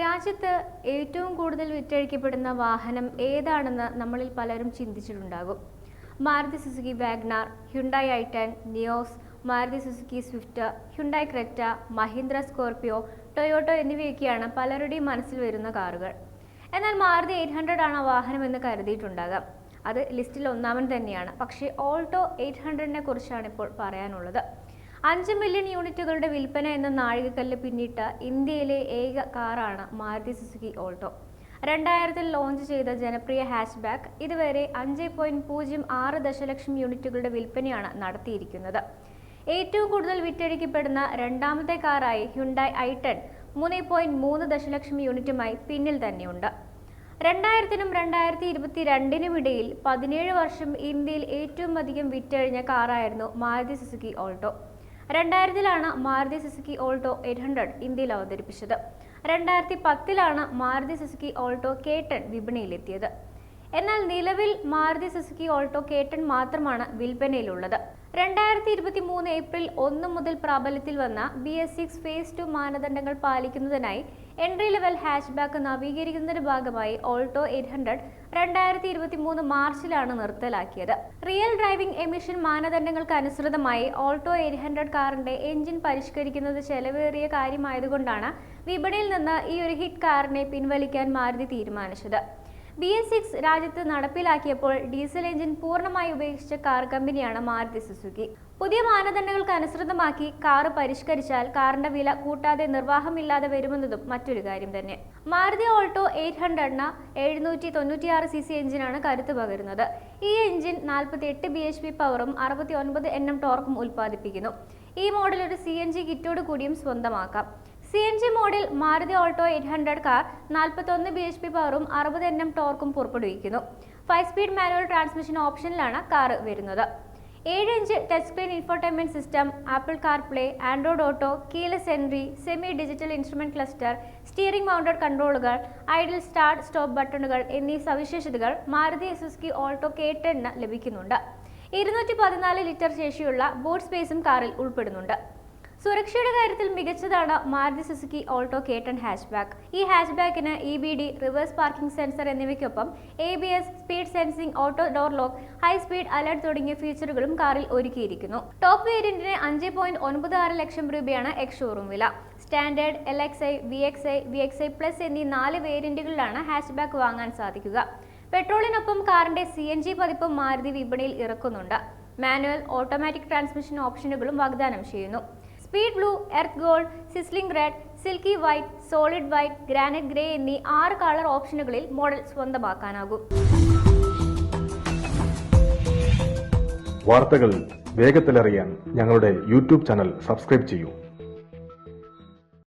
രാജ്യത്ത് ഏറ്റവും കൂടുതൽ വിറ്റഴിക്കപ്പെടുന്ന വാഹനം ഏതാണെന്ന് നമ്മളിൽ പലരും ചിന്തിച്ചിട്ടുണ്ടാകും. Maruti Suzuki WagonR Hyundai ten Nios Maruti Suzuki Swift Hyundai Creta Mahindra Scorpio Toyota എന്നിവയൊക്കെയാണ് പലരുടെയും മനസ്സിൽ വരുന്ന കാറുകൾ. എന്നാൽ മാരുതി എയ്റ്റ് ഹൺഡ്രഡ് ആണ് വാഹനം എന്ന് കരുതിയിട്ടുണ്ടാകാം. അത് ലിസ്റ്റിൽ ഒന്നാമൻ തന്നെയാണ്. പക്ഷേ ഓൾട്ടോ എയ്റ്റ് ഹൺഡ്രഡിനെ കുറിച്ചാണ് ഇപ്പോൾ പറയാനുള്ളത്. അഞ്ച് മില്യൺ യൂണിറ്റുകളുടെ വിൽപ്പന എന്ന നാഴികക്കല്ല് പിന്നിട്ട ഇന്ത്യയിലെ ഏക കാറാണ് മാരുതി സുസുക്കി ഓൾട്ടോ. രണ്ടായിരത്തിൽ ലോഞ്ച് ചെയ്ത ജനപ്രിയ ഹാച്ച്ബാക്ക് ഇതുവരെ അഞ്ച് പോയിന്റ് പൂജ്യം ആറ് ദശലക്ഷം യൂണിറ്റുകളുടെ വിൽപ്പനയാണ് നടത്തിയിരിക്കുന്നത്. ഏറ്റവും കൂടുതൽ വിറ്റഴിക്കപ്പെടുന്ന രണ്ടാമത്തെ കാറായി ഹ്യുണ്ടായ് ഐ ടെൻ മൂന്ന് പോയിന്റ് മൂന്ന് ദശലക്ഷം യൂണിറ്റുമായി പിന്നിൽ തന്നെയുണ്ട്. രണ്ടായിരത്തിനും രണ്ടായിരത്തി ഇരുപത്തി രണ്ടിനും ഇടയിൽ പതിനേഴ് വർഷം ഇന്ത്യയിൽ ഏറ്റവും അധികം വിറ്റഴിഞ്ഞ കാറായിരുന്നു Maruti Suzuki Alto. രണ്ടായിരത്തിലാണ് Maruti Suzuki Alto eight hundred ഇന്ത്യയിൽ അവതരിപ്പിച്ചത്. രണ്ടായിരത്തി പത്തിലാണ് Maruti Suzuki Alto K ten വിപണിയിലെത്തിയത്. എന്നാൽ നിലവിൽ മാരുതി സുസുക്കി ഓൾട്ടോ കേട്ടൺ മാത്രമാണ് വിൽപ്പനയിലുള്ളത്. രണ്ടായിരത്തി ഇരുപത്തി മൂന്ന് ഏപ്രിൽ ഒന്ന് മുതൽ പ്രാബല്യത്തിൽ വന്ന B S six phase two മാനദണ്ഡങ്ങൾ പാലിക്കുന്നതിനായി എൻട്രി ലെവൽ ഹാച്ച്ബാക്ക് നവീകരിക്കുന്നതിന്റെ ഭാഗമായി ഓൾട്ടോ എയ്റ്റ് ഹൺഡ്രഡ് രണ്ടായിരത്തി ഇരുപത്തി മൂന്ന് മാർച്ചിലാണ് നിർത്തലാക്കിയത്. റിയൽ ഡ്രൈവിംഗ് എമിഷൻ മാനദണ്ഡങ്ങൾക്ക് അനുസൃതമായി ഓൾട്ടോ എയ്റ്റ് ഹൺഡ്രഡ് കാറിന്റെ എഞ്ചിൻ പരിഷ്കരിക്കുന്നത് ചെലവേറിയ കാര്യമായതുകൊണ്ടാണ് വിപണിയിൽ നിന്ന് ഈ ഒരു ഹിറ്റ് കാറിനെ പിൻവലിക്കാൻ മാരുതി തീരുമാനിച്ചത്. ബി എസ് സിക്സ് രാജ്യത്ത് നടപ്പിലാക്കിയപ്പോൾ ഡീസൽ എഞ്ചിൻ പൂർണമായി ഉപേക്ഷിച്ച കാർ കമ്പനിയാണ് മാരുതി സുസുക്കി. പുതിയ മാനദണ്ഡങ്ങൾക്ക് അനുസൃതമാക്കി കാർ പരിഷ്കരിച്ചാൽ കാറിന്റെ വില കൂട്ടാതെ നിർവാഹമില്ലാതെ വരുമെന്നതും മറ്റൊരു കാര്യം തന്നെ. മാരുതി ഓൾട്ടോ എയ്റ്റ് ഹൺഡ്രഡിന് എഴുന്നൂറ്റി തൊണ്ണൂറ്റിയാറ് സി സി എഞ്ചിനാണ് കരുത്ത് പകരുന്നത്. ഈ എഞ്ചിൻ നാൽപ്പത്തി എട്ട് ബി എച്ച് പി പവറും അറുപത്തി ഒൻപത് എൻ എം ടോർക്കും ഉൽപ്പാദിപ്പിക്കുന്നു. ഈ മോഡൽ ഒരു സി എൻ ജി കിറ്റോട് കൂടിയും സ്വന്തമാക്കാം. C N G model Maruti Alto eight hundred car നാൽപ്പത്തൊന്ന് ബി എച്ച് പി പവറും അറുപത് എൻ എം ടോർക്കും പുറപ്പെടുവിക്കുന്നു. ഫൈവ് സ്പീഡ് മാനുവൽ ട്രാൻസ്മിഷൻ ഓപ്ഷനിലാണ് കാർ വരുന്നത്. ഏഴ് inch touch screen infotainment system Apple car play Android Auto keyless entry semi digital instrument cluster steering mounted കൺട്രോളുകൾ idle start stop ബട്ടണുകൾ എന്നീ സവിശേഷതകൾ മാരുതി സുസുക്കി ഓൾട്ടോ കെ ടെന്നിന് ലഭിക്കുന്നുണ്ട്. ഇരുന്നൂറ്റി പതിനാല് ലിറ്റർ ശേഷിയുള്ള ബൂട്ട് സ്പേസും കാറിൽ ഉൾപ്പെടുന്നുണ്ട്. സുരക്ഷയുടെ കാര്യത്തിൽ മികച്ചതാണ് Maruti Suzuki Alto K ten hatchback ഈ ഹാച്ച്ബാക്കിന് E B D reverse parking sensor എന്നിവയ്ക്കൊപ്പം A B S speed sensing auto door lock high speed alert തുടങ്ങിയ ഫീച്ചറുകളും കാറിൽ ഒരുക്കിയിരിക്കുന്നു. ടോപ്പ് വേരിയന്റിന് അഞ്ച് പോയിന്റ് ഒൻപത് ആറ് ലക്ഷം രൂപയാണ് എക്സ് ഷോറൂം വില. Standard L X I V X I V X I plus എന്നീ നാല് വേരിയന്റുകളിലാണ് ഹാച്ച്ബാക്ക് വാങ്ങാൻ സാധിക്കുക. പെട്രോളിനൊപ്പം കാറിന്റെ സി എൻ ജി പതിപ്പ് മാരുതി വിപണിയിൽ ഇറക്കുന്നുണ്ട്. മാനുവൽ ഓട്ടോമാറ്റിക് ട്രാൻസ്മിഷൻ ഓപ്ഷനുകളും വാഗ്ദാനം ചെയ്യുന്നു. Speed blue earth gold sizzling red silky white solid white granite grey എന്നീ ആറ് കളർ ഓപ്ഷനുകളിൽ മോഡൽ സ്വന്തമാക്കാനാകും. വാർത്തകൾ വേഗത്തിലറിയാൻ ഞങ്ങളുടെ യൂട്യൂബ് ചാനൽ സബ്സ്ക്രൈബ് ചെയ്യൂ.